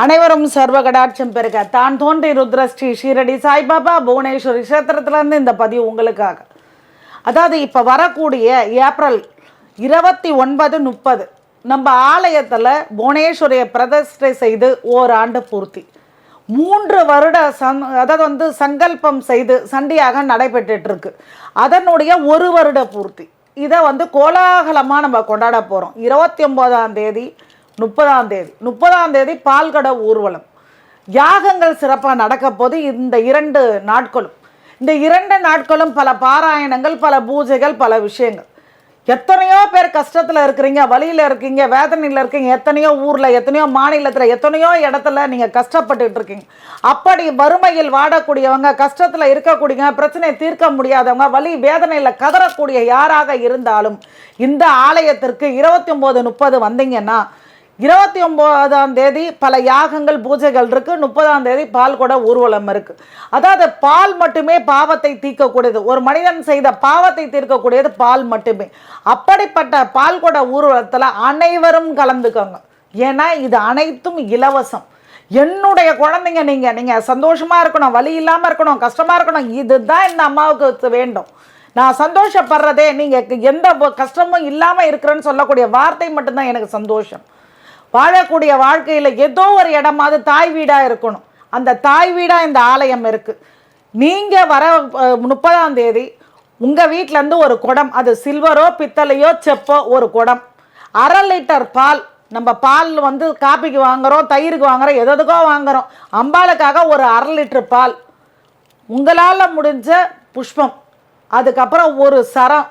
அனைவரும் சர்வ கடாட்சம் பெருக. தான் தோன்றி ருத்ரஸ்ரீ ஷீரடி சாய்பாபா புவனேஸ்வரி கஷேத்திரத்துலேருந்து இந்த பதிவு உங்களுக்காக. அதாவது இப்போ வரக்கூடிய ஏப்ரல் இருபத்தி ஒன்பது முப்பது நம்ம ஆலயத்தில் புவனேஸ்வரியை பிரதிஷ்டை செய்து ஓராண்டு பூர்த்தி. மூன்று வருட சங் அதாவது வந்து சங்கல்பம் செய்து சண்டியாக நடைபெற்றுருக்கு அதனுடைய ஒரு வருட பூர்த்தி. இதை வந்து கோலாகலமாக நம்ம கொண்டாட போகிறோம் இருபத்தி ஒம்போதாம் தேதி முப்பதாம் தேதி. முப்பதாம் தேதி பால்கட ஊர்வலம். யாகங்கள் சிறப்பாக நடக்க போது இந்த இரண்டு நாட்களும் இந்த இரண்டு நாட்களும் பல பாராயணங்கள் பல பூஜைகள் பல விஷயங்கள். எத்தனையோ பேர் கஷ்டத்தில் இருக்கிறீங்க வழியில் இருக்கீங்க வேதனையில் இருக்கீங்க எத்தனையோ ஊரில் எத்தனையோ மாநிலத்தில் எத்தனையோ இடத்துல நீங்கள் கஷ்டப்பட்டுட்டு இருக்கீங்க. அப்படி வறுமையில் வாடக்கூடியவங்க கஷ்டத்தில் இருக்கக்கூடியவங்க பிரச்சனையை தீர்க்க முடியாதவங்க வலி வேதனையில் கதறக்கூடிய யாராக இருந்தாலும் இந்த ஆலயத்திற்கு இருபத்தி ஒம்பது முப்பது வந்தீங்கன்னா இருபத்தி ஒம்போதாம் தேதி பல யாகங்கள் பூஜைகள் இருக்குது முப்பதாம் தேதி பால் கூட ஊர்வலம் இருக்குது அதாவது பால் மட்டுமே பாவத்தை தீர்க்கக்கூடியது. ஒரு மனிதன் செய்த பாவத்தை தீர்க்கக்கூடியது பால் மட்டுமே. அப்படிப்பட்ட பால் கூட ஊர்வலத்தில் அனைவரும் கலந்துக்கோங்க. ஏன்னா இது அனைத்தும் இலவசம். என்னுடைய குழந்தைங்க நீங்கள் நீங்கள் சந்தோஷமாக இருக்கணும் வலி இல்லாமல் இருக்கணும் கஷ்டமாக இருக்கணும் இதுதான் இந்த அம்மாவுக்கு வேண்டும். நான் சந்தோஷப்படுறதே நீங்கள் எந்த கஷ்டமும் இல்லாமல் இருக்கிறேன்னு சொல்லக்கூடிய வார்த்தை மட்டும்தான் எனக்கு சந்தோஷம். வாழக்கூடிய வாழ்க்கையில் ஏதோ ஒரு இடமாவது தாய் வீடாக இருக்கணும். அந்த தாய் வீடாக இந்த ஆலயம் இருக்குது நீங்கள் வர முப்பதாம் தேதி உங்கள் வீட்டிலேருந்து ஒரு குடம் அது சில்வரோ பித்தளையோ செப்போ ஒரு குடம். அரை லிட்டர் பால் நம்ம பால் வந்து காப்பிக்கு வாங்குறோம் தயிருக்கு வாங்குறோம் எதுக்கோ வாங்குறோம். அம்பாளுக்காக ஒரு அரை லிட்டர் பால். உங்களால் முடிஞ்ச புஷ்பம். அதுக்கப்புறம் ஒரு சரம்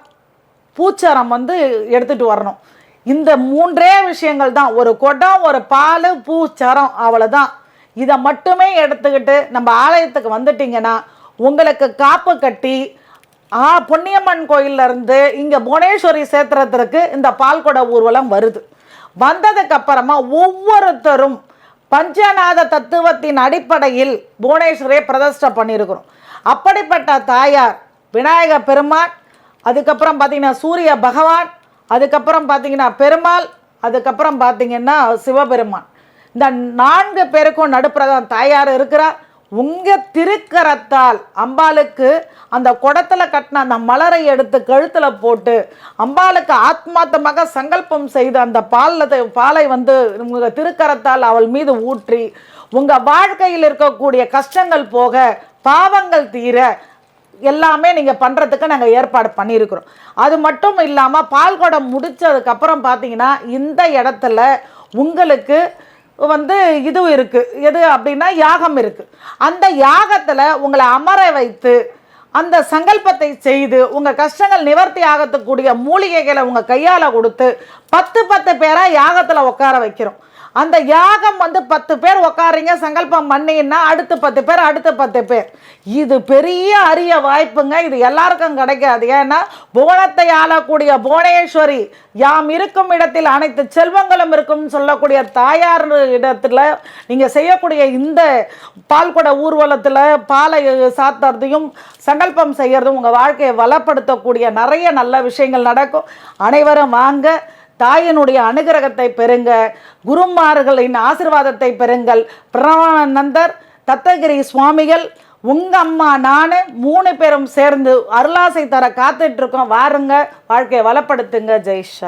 பூச்சரம் வந்து எடுத்துகிட்டு வரணும். இந்த மூன்றே விஷயங்கள் தான். ஒரு குடம் ஒரு பால் பூச்சரம் அவ்வளோதான் இதை மட்டுமே எடுத்துக்கிட்டு நம்ம ஆலயத்துக்கு வந்துட்டிங்கன்னா உங்களுக்கு காப்பு கட்டி ஆ பொன்னியம்மன் கோயிலேருந்து இங்கே புவனேஸ்வரி சேத்திரத்திற்கு இந்த பால்குட ஊர்வலம் வருது. வந்ததுக்கப்புறமா ஒவ்வொருத்தரும் பஞ்சநாத தத்துவத்தின் அடிப்படையில் புவனேஸ்வரியை பிரதிஷ்டை பண்ணியிருக்கிறோம். அப்படிப்பட்ட தாயார் விநாயக பெருமான் அதுக்கப்புறம் பார்த்திங்கன்னா சூரிய பகவான் அதுக்கப்புறம் பார்த்தீங்கன்னா பெருமாள் அதுக்கப்புறம் பார்த்தீங்கன்னா சிவபெருமான். இந்த நான்கு பேருக்கும் நடுப்புறதான் தாயார் இருக்கிறார். உங்கள் திருக்கரத்தால் அம்பாளுக்கு அந்த குடத்தில் கட்டின அந்த மலரை எடுத்து கழுத்தில் போட்டு அம்பாளுக்கு ஆத்மார்த்தமாக சங்கல்பம் செய்து அந்த பாலில் பாலை வந்து உங்கள் திருக்கரத்தால் அவள் மீது ஊற்றி உங்கள் வாழ்க்கையில் இருக்கக்கூடிய கஷ்டங்கள் போக பாவங்கள் தீர எல்லாமே நீங்கள் பண்ணுறதுக்கு நாங்கள் ஏற்பாடு பண்ணியிருக்கிறோம். அது மட்டும் இல்லாமல் பால்குடம் முடித்ததுக்கப்புறம் பார்த்தீங்கன்னா இந்த இடத்துல உங்களுக்கு வந்து இது இருக்குது எது அப்படின்னா யாகம் இருக்குது அந்த யாகத்தில் உங்களை அமர வைத்து அந்த சங்கல்பத்தை செய்து உங்கள் கஷ்டங்கள் நிவர்த்தி ஆகத்துக்கூடிய மூலிகைகளை உங்கள் கையால் கொடுத்து பத்து பத்து பேராக யாகத்தில் உட்கார வைக்கிறோம். அந்த யாகம் வந்து பத்து பேர் உக்காரிங்க சங்கல்பம் பண்ணிங்கன்னா அடுத்து பத்து பேர் அடுத்து பத்து பேர். இது பெரிய அரிய வாய்ப்புங்க. இது எல்லாருக்கும் கிடைக்காது. ஏன்னா புவனத்தை ஆளக்கூடிய புவனேஸ்வரி யாம் இருக்கும் இடத்தில் அனைத்து செல்வங்களும் இருக்கும்னு சொல்லக்கூடிய தாயார் இடத்துல நீங்கள் செய்யக்கூடிய இந்த பால்குட ஊர்வலத்தில் பாலை சாத்துறதையும் சங்கல்பம் செய்கிறதும் உங்கள் வாழ்க்கையை வளப்படுத்தக்கூடிய நிறைய நல்ல விஷயங்கள் நடக்கும். அனைவரும் வாங்க. தாயினுடைய அனுகிரகத்தை பெறுங்க குருமார்களின் ஆசிர்வாதத்தை பெறுங்கள். பிரணவானந்தர் தத்தகிரி சுவாமிகள் உங்க அம்மா நான் மூணு பேரும் சேர்ந்து அருளாசை தர காத்துட்ருக்கோம் வாருங்க வாழ்க்கையை வளப்படுத்துங்க. ஜெய்ஷா